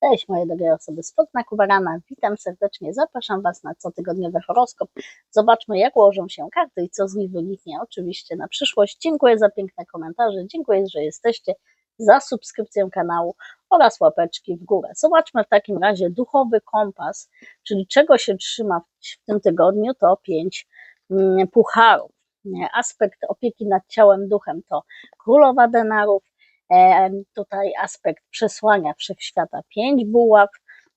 Cześć moje drogie osoby z Podnakuwarana, witam serdecznie, zapraszam Was na cotygodniowy horoskop. Zobaczmy jak ułożą się karty i co z nich wyniknie oczywiście na przyszłość. Dziękuję za piękne komentarze, dziękuję, że jesteście, za subskrypcję kanału oraz łapeczki w górę. Zobaczmy w takim razie duchowy kompas, czyli czego się trzyma w tym tygodniu, to pięć mm, pucharów. Aspekt opieki nad ciałem, duchem to królowa denarów, tutaj aspekt przesłania wszechświata. Pięć buław,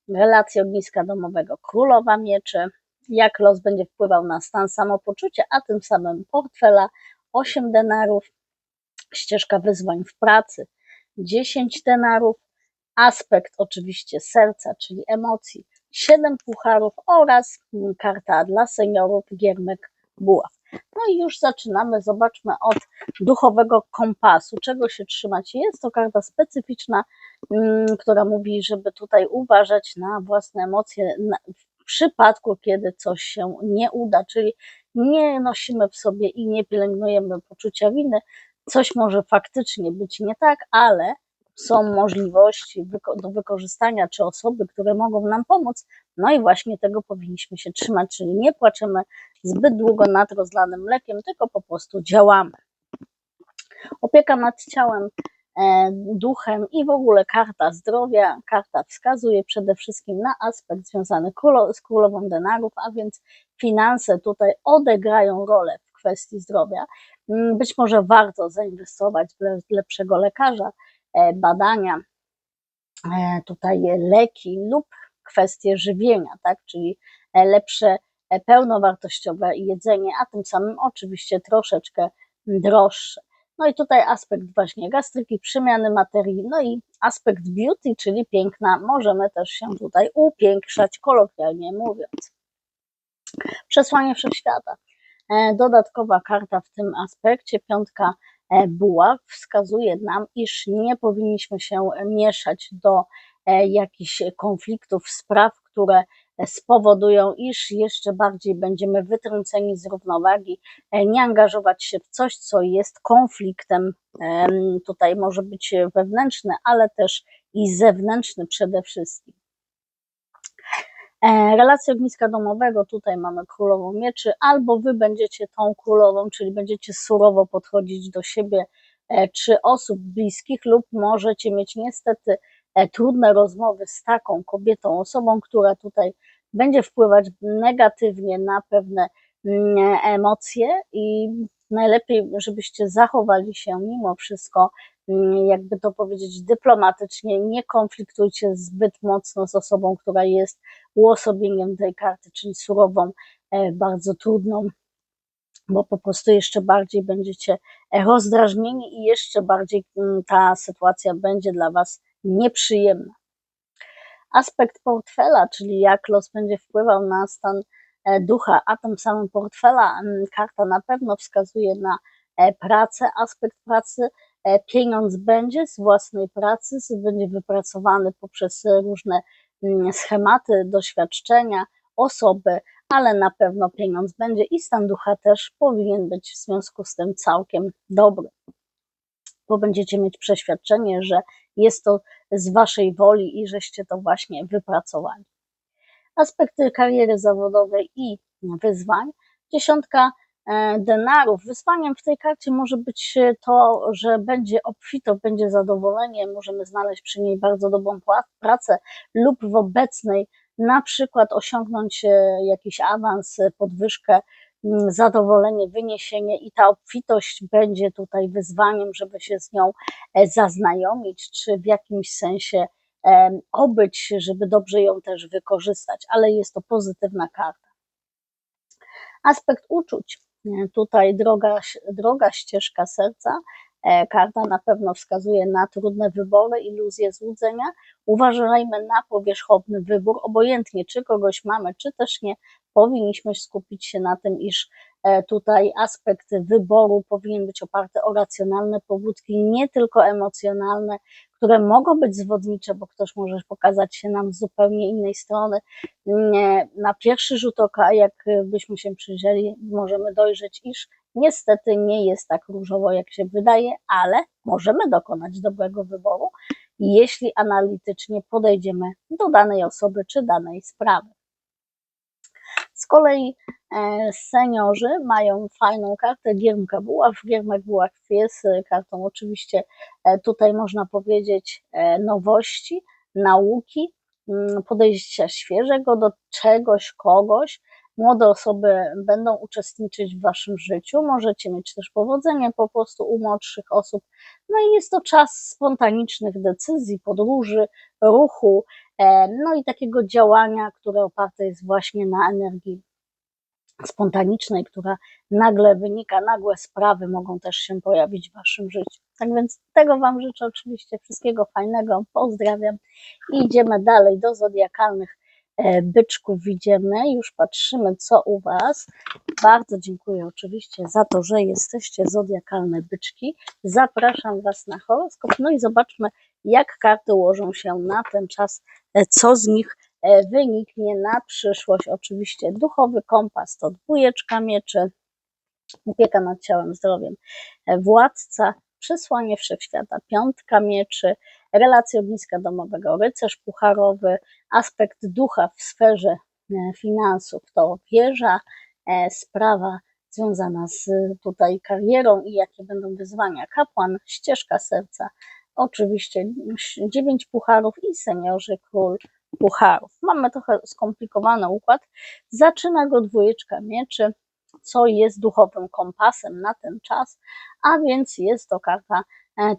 relacje ogniska domowego królowa mieczy, jak los będzie wpływał na stan samopoczucia, a tym samym portfela. 8 denarów, ścieżka wyzwań w pracy. 10 denarów, aspekt oczywiście serca, czyli emocji. 7 pucharów oraz karta dla seniorów giermek buław. No i już zaczynamy. Zobaczmy od duchowego kompasu, czego się trzymać. Jest to karta specyficzna, mm, która mówi, żeby tutaj uważać na własne emocje w przypadku, kiedy coś się nie uda, czyli nie nosimy w sobie i nie pielęgnujemy poczucia winy. Coś może faktycznie być nie tak, ale są możliwości do wykorzystania, czy osoby, które mogą nam pomóc, no i właśnie tego powinniśmy się trzymać, czyli nie płaczemy zbyt długo nad rozlanym mlekiem, tylko po prostu działamy. Opieka nad ciałem, e, duchem i w ogóle karta zdrowia. Karta wskazuje przede wszystkim na aspekt związany z królową denarów, a więc finanse tutaj odegrają rolę w kwestii zdrowia. Mm, być może warto zainwestować w lepszego lekarza, e, badania, e, tutaj leki lub kwestie żywienia, tak? czyli lepsze E, pełnowartościowe jedzenie, a tym samym oczywiście troszeczkę droższe. No i tutaj aspekt właśnie gastryki, przemiany materii, no i aspekt beauty, czyli piękna, możemy też się tutaj upiększać, kolokwialnie mówiąc. Przesłanie wszechświata. E, dodatkowa karta w tym aspekcie, piątka e, buław, wskazuje nam, iż nie powinniśmy się mieszać do jakichś konfliktów, spraw, które spowodują, iż jeszcze bardziej będziemy wytrąceni z równowagi, e, nie angażować się w coś, co jest konfliktem. Tutaj może być wewnętrzny, ale też i zewnętrzny przede wszystkim. E, relacje ogniska domowego, tutaj mamy królową mieczy, albo wy będziecie tą królową, czyli będziecie surowo podchodzić do siebie e, czy osób bliskich, lub możecie mieć niestety trudne rozmowy z taką kobietą, osobą, która tutaj będzie wpływać negatywnie na pewne mm, emocje i najlepiej, żebyście zachowali się mimo wszystko, mm, jakby to powiedzieć, dyplomatycznie, nie konfliktujcie zbyt mocno z osobą, która jest uosobieniem tej karty, czyli surową, e, bardzo trudną, bo po prostu jeszcze bardziej będziecie rozdrażnieni i jeszcze bardziej mm, ta sytuacja będzie dla Was nieprzyjemna. Aspekt portfela, czyli jak los będzie wpływał na stan e, ducha, a tym samym portfela, karta na pewno wskazuje na e, pracę, aspekt pracy, e, pieniądz będzie z własnej pracy, będzie wypracowany poprzez różne schematy, doświadczenia, osoby, ale na pewno pieniądz będzie i stan ducha też powinien być w związku z tym całkiem dobry bo będziecie mieć przeświadczenie, że jest to z waszej woli i żeście to właśnie wypracowali. Aspekty kariery zawodowej i wyzwań. Dziesiątka e, denarów. Wyzwaniem w tej karcie może być to, że będzie obfito, będzie zadowolenie, możemy znaleźć przy niej bardzo dobrą pracę lub w obecnej na przykład osiągnąć e, jakiś awans, podwyżkę zadowolenie, wyniesienie i ta obfitość będzie tutaj wyzwaniem, żeby się z nią e, zaznajomić, czy w jakimś sensie obyć, żeby dobrze ją też wykorzystać, ale jest to pozytywna karta. Aspekt uczuć. Tutaj droga, droga ścieżka serca. E, karta na pewno wskazuje na trudne wybory, iluzje złudzenia. Uważajmy na powierzchowny wybór, obojętnie czy kogoś mamy, czy też nie, powinniśmy skupić się na tym, iż e, tutaj aspekt wyboru powinien być oparty o racjonalne pobudki, nie tylko emocjonalne, które mogą być zwodnicze, bo ktoś może pokazać się nam z zupełnie innej strony. Na pierwszy rzut oka, jak byśmy się przyjrzeli, możemy dojrzeć, iż niestety nie jest tak różowo, jak się wydaje, ale możemy dokonać dobrego wyboru jeśli analitycznie podejdziemy do danej osoby czy danej sprawy. Z kolei e, seniorzy mają fajną kartę Giermka Buław. Giermek Buław jest kartą oczywiście e, tutaj można powiedzieć e, nowości, nauki, mm, podejścia świeżego do czegoś, kogoś. Młode osoby będą uczestniczyć w waszym życiu, możecie mieć też powodzenie po prostu u młodszych osób. No i jest to czas spontanicznych decyzji, podróży, ruchu, no i takiego działania, które oparte jest właśnie na energii spontanicznej, która nagle wynika, nagłe sprawy mogą też się pojawić w Waszym życiu. Tak więc tego Wam życzę oczywiście wszystkiego fajnego, pozdrawiam i idziemy dalej do zodiakalnych e, byczków widzimy, już patrzymy co u Was. Bardzo dziękuję oczywiście za to, że jesteście zodiakalne byczki. Zapraszam Was na horoskop, no i zobaczmy jak karty ułożą się na ten czas, e, co z nich E, wyniknie na przyszłość. Oczywiście duchowy kompas to dwójeczka mieczy, opieka nad ciałem, zdrowiem, e, władca, przesłanie wszechświata, piątka mieczy, relacje ogniska domowego, rycerz pucharowy, aspekt ducha w sferze e, finansów to wieża, sprawa związana z tutaj karierą i jakie będą wyzwania, kapłan, ścieżka serca, oczywiście dziewięć pucharów i seniorzy, król, pucharów. Mamy trochę skomplikowany układ. Zaczyna go dwójeczka mieczy, co jest duchowym kompasem na ten czas, a więc jest to karta e,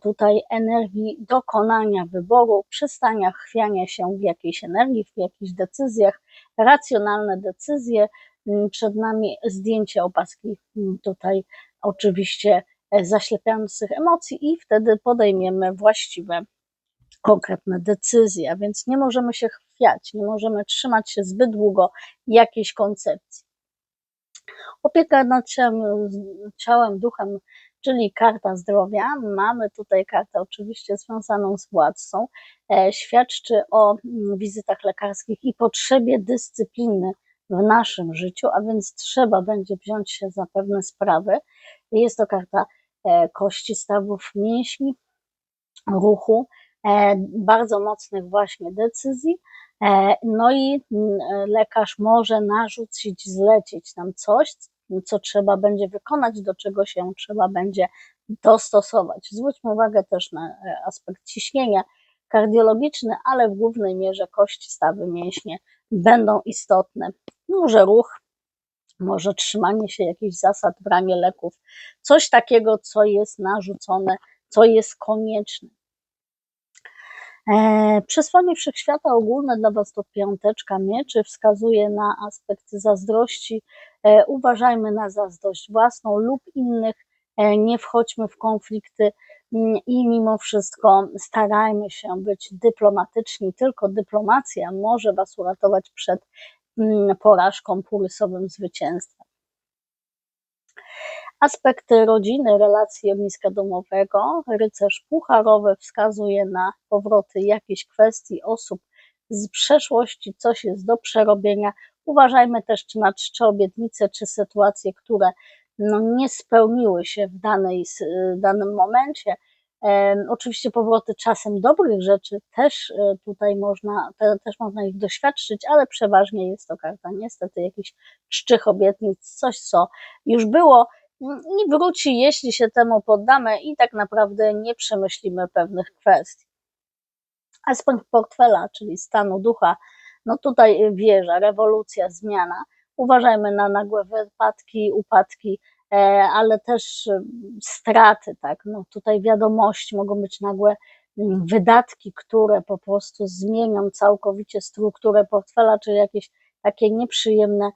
tutaj energii dokonania wyboru, przestania chwiania się w jakiejś energii, w jakichś decyzjach, racjonalne decyzje. Mm, przed nami zdjęcie opaski mm, tutaj oczywiście e, zaślepiających emocji i wtedy podejmiemy właściwe konkretne decyzje, a więc nie możemy się chwiać, nie możemy trzymać się zbyt długo jakiejś koncepcji. Opieka nad ciałem, ciałem duchem, czyli karta zdrowia. Mamy tutaj kartę oczywiście związaną z władcą. E, świadczy o mm, wizytach lekarskich i potrzebie dyscypliny w naszym życiu, a więc trzeba będzie wziąć się za pewne sprawy. Jest to karta e, kości, stawów, mięśni, ruchu, E, bardzo mocnych właśnie decyzji. No i mm, lekarz może narzucić, zlecić nam coś, co trzeba będzie wykonać, do czego się trzeba będzie dostosować. Zwróćmy uwagę też na e, aspekt ciśnienia kardiologiczny, ale w głównej mierze kości, stawy, mięśnie będą istotne. Może ruch, może trzymanie się jakichś zasad, branie leków, coś takiego, co jest narzucone, co jest konieczne. E, przesłanie wszechświata ogólne dla Was to piąteczka mieczy, wskazuje na aspekt zazdrości. E, uważajmy na zazdrość własną lub innych, e, nie wchodźmy w konflikty mm, i mimo wszystko starajmy się być dyplomatyczni. Tylko dyplomacja może Was uratować przed mm, porażką, pulsowym zwycięstwem. Aspekty rodziny, relacji ogniska domowego. Rycerz pucharowy wskazuje na powroty jakichś kwestii osób z przeszłości, coś jest do przerobienia. Uważajmy też, czy na czcze obietnice, czy sytuacje, które no, nie spełniły się w danej, danym momencie. E, oczywiście powroty czasem dobrych rzeczy też e, tutaj można, te, też można ich doświadczyć, ale przeważnie jest to karta niestety jakiś szczych obietnic, coś co już było i wróci, jeśli się temu poddamy i tak naprawdę nie przemyślimy pewnych kwestii. Aspekt portfela, czyli stanu ducha, no tutaj wieża, rewolucja, zmiana. Uważajmy na nagłe wypadki, upadki, e, ale też e, straty, tak. No tutaj wiadomości mogą być nagłe wydatki, które po prostu zmienią całkowicie strukturę portfela, czy jakieś takie nieprzyjemne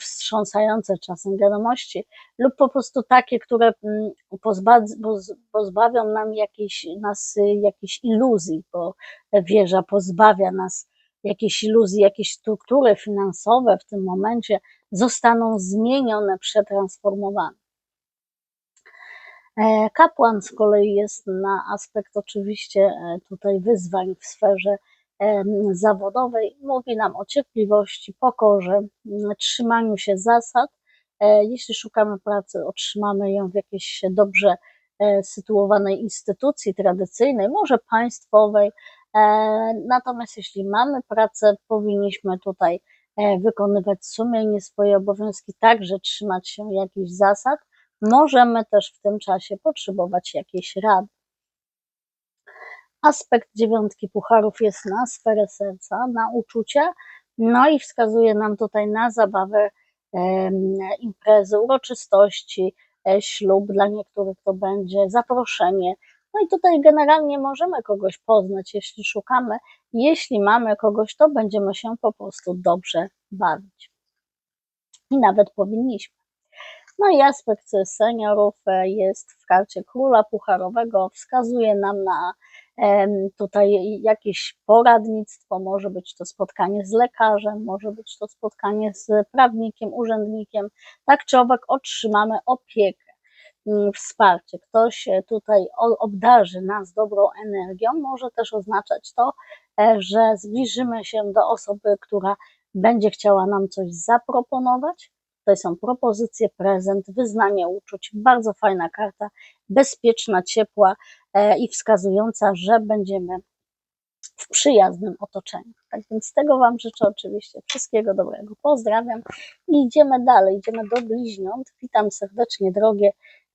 wstrząsające czasem wiadomości, lub po prostu takie, które mm, pozbawią nam jakiejś, nas jakiejś iluzji, bo wieża pozbawia nas jakiejś iluzji, jakieś struktury finansowe w tym momencie zostaną zmienione, przetransformowane. E, kapłan z kolei jest na aspekt oczywiście e, tutaj wyzwań w sferze zawodowej mówi nam o cierpliwości, pokorze, trzymaniu się zasad. E, jeśli szukamy pracy, otrzymamy ją w jakiejś dobrze e, sytuowanej instytucji tradycyjnej, może państwowej. E, natomiast jeśli mamy pracę, powinniśmy tutaj wykonywać sumiennie swoje obowiązki, także trzymać się jakichś zasad. Możemy też w tym czasie potrzebować jakiejś rady. Aspekt dziewiątki pucharów jest na sferę serca, na uczucia, no i wskazuje nam tutaj na zabawę, imprezy, uroczystości, e, ślub, dla niektórych to będzie zaproszenie. No i tutaj generalnie możemy kogoś poznać, jeśli szukamy. Jeśli mamy kogoś, to będziemy się po prostu dobrze bawić. I nawet powinniśmy. No i aspekt seniorów e, jest w karcie króla pucharowego, wskazuje nam na tutaj jakieś poradnictwo, może być to spotkanie z lekarzem, może być to spotkanie z prawnikiem, urzędnikiem. Tak czy owak otrzymamy opiekę, mm, wsparcie. Ktoś e, tutaj obdarzy nas dobrą energią, może też oznaczać to, e, że zbliżymy się do osoby, która będzie chciała nam coś zaproponować, Tutaj są propozycje, prezent, wyznanie uczuć. Bardzo fajna karta, bezpieczna, ciepła e, i wskazująca, że będziemy w przyjaznym otoczeniu. Tak więc tego Wam życzę oczywiście wszystkiego dobrego. Pozdrawiam i idziemy dalej. Idziemy do bliźniąt. Witam serdecznie, drogie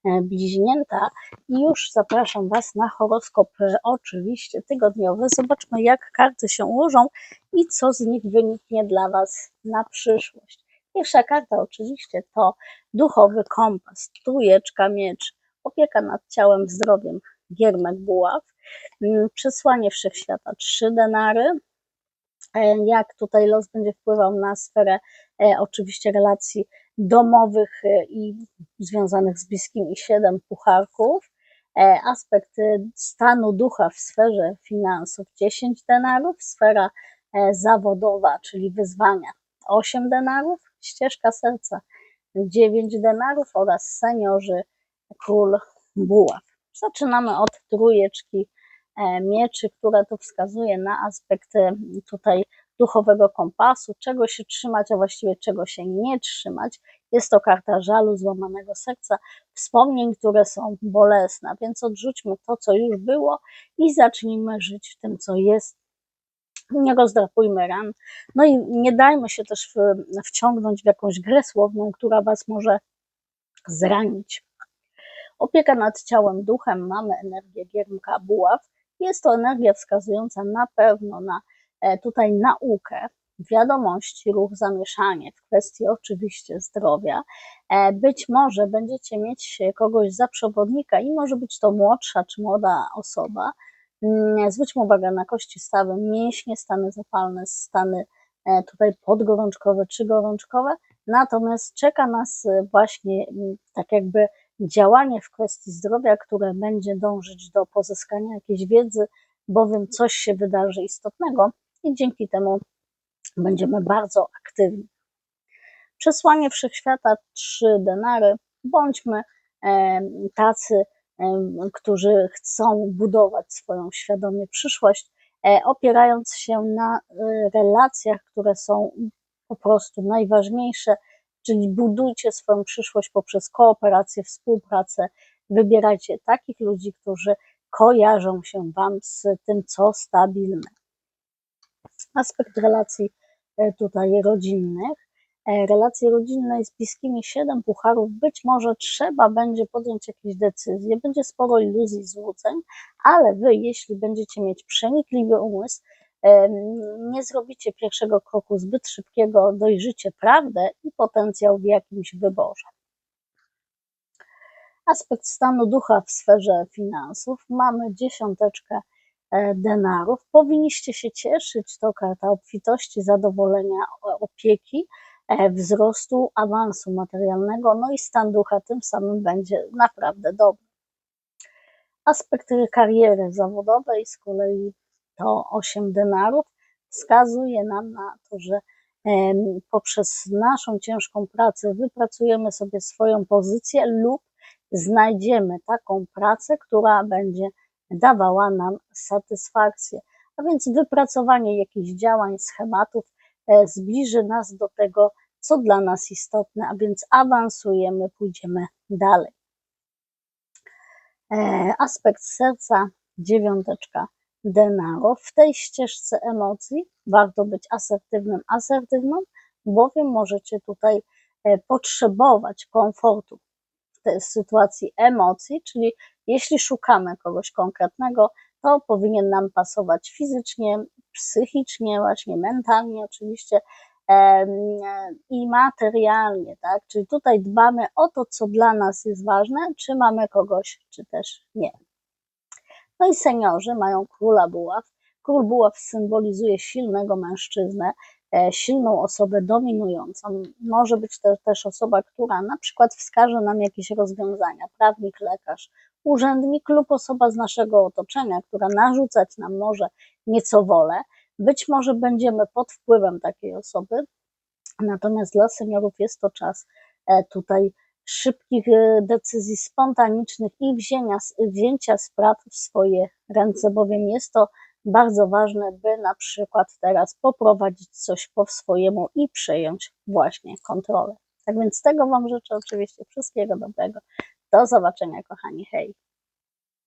e, bliźnięta i już zapraszam Was na horoskop e, oczywiście tygodniowy. Zobaczmy jak karty się ułożą i co z nich wyniknie dla Was na przyszłość. Pierwsza karta oczywiście to duchowy kompas, trójeczka miecz, opieka nad ciałem, zdrowiem, giermek buław, mm, przesłanie wszechświata, trzy denary, e, jak tutaj los będzie wpływał na sferę e, oczywiście relacji domowych e, i związanych z bliskim i siedem pucharków, aspekt stanu ducha w sferze finansów 10 denarów, sfera zawodowa, czyli wyzwania 8 denarów, ścieżka serca 9 denarów oraz seniorzy król buław. Zaczynamy od trójeczki e, mieczy, która tu wskazuje na aspekt tutaj duchowego kompasu, czego się trzymać, a właściwie czego się nie trzymać. Jest to karta żalu, złamanego serca, wspomnień, które są bolesne, więc odrzućmy to, co już było i zacznijmy żyć tym, co jest nie rozdrapujmy ran, no i nie dajmy się też wciągnąć w jakąś grę słowną, która Was może zranić. Opieka nad ciałem, duchem, mamy energię giermka buław. Jest to energia wskazująca na pewno na e, tutaj naukę, wiadomości, ruch, zamieszanie w kwestii oczywiście zdrowia. E, być może będziecie mieć kogoś za przewodnika i może być to młodsza czy młoda osoba, zwróćmy uwagę na kości stawy, mięśnie, stany zapalne, stany e, tutaj podgorączkowe czy gorączkowe, natomiast czeka nas e, właśnie mm, tak jakby działanie w kwestii zdrowia, które będzie dążyć do pozyskania jakiejś wiedzy, bowiem coś się wydarzy istotnego i dzięki temu będziemy bardzo aktywni. Przesłanie wszechświata, trzy denary, bądźmy e, tacy którzy chcą budować swoją świadomie przyszłość, e, opierając się na e, relacjach, które są po prostu najważniejsze, czyli budujcie swoją przyszłość poprzez kooperację, współpracę, wybierajcie takich ludzi, którzy kojarzą się Wam z tym, co stabilne. Aspekt relacji e, tutaj rodzinnych E, relacje rodzinne z bliskimi, siedem pucharów, być może trzeba będzie podjąć jakieś decyzje, będzie sporo iluzji, złudzeń, ale wy, jeśli będziecie mieć przenikliwy umysł, nie zrobicie pierwszego kroku zbyt szybkiego, dojrzycie prawdę i potencjał w jakimś wyborze. Aspekt stanu ducha w sferze finansów. Mamy dziesiąteczkę e, denarów. Powinniście się cieszyć, to karta obfitości, zadowolenia, opieki, wzrostu, awansu materialnego, no i stan ducha tym samym będzie naprawdę dobry. Aspekt kariery zawodowej z kolei to 8 denarów wskazuje nam na to, że poprzez naszą ciężką pracę wypracujemy sobie swoją pozycję lub znajdziemy taką pracę, która będzie dawała nam satysfakcję. A więc wypracowanie jakichś działań, schematów e, zbliży nas do tego, co dla nas istotne, a więc awansujemy, pójdziemy dalej. E, aspekt serca, dziewiąteczka denarów. W tej ścieżce emocji warto być asertywnym, asertywną, bowiem możecie tutaj e, potrzebować komfortu w tej sytuacji emocji, czyli jeśli szukamy kogoś konkretnego, to powinien nam pasować fizycznie, psychicznie, właśnie mentalnie oczywiście i materialnie, tak? Czyli tutaj dbamy o to, co dla nas jest ważne, czy mamy kogoś, czy też nie. No i seniorzy mają króla buław. Król buław symbolizuje silnego mężczyznę, e, silną osobę dominującą. Może być to też osoba, która na przykład wskaże nam jakieś rozwiązania, prawnik, lekarz, urzędnik lub osoba z naszego otoczenia, która narzucać nam może nieco wolę. Być może będziemy pod wpływem takiej osoby, natomiast dla seniorów jest to czas e, tutaj szybkich e, decyzji spontanicznych i wzięcia, wzięcia spraw w swoje ręce, bowiem jest to bardzo ważne, by na przykład teraz poprowadzić coś po swojemu i przejąć właśnie kontrolę. Tak więc tego Wam życzę oczywiście wszystkiego dobrego. Do zobaczenia, kochani. Hej!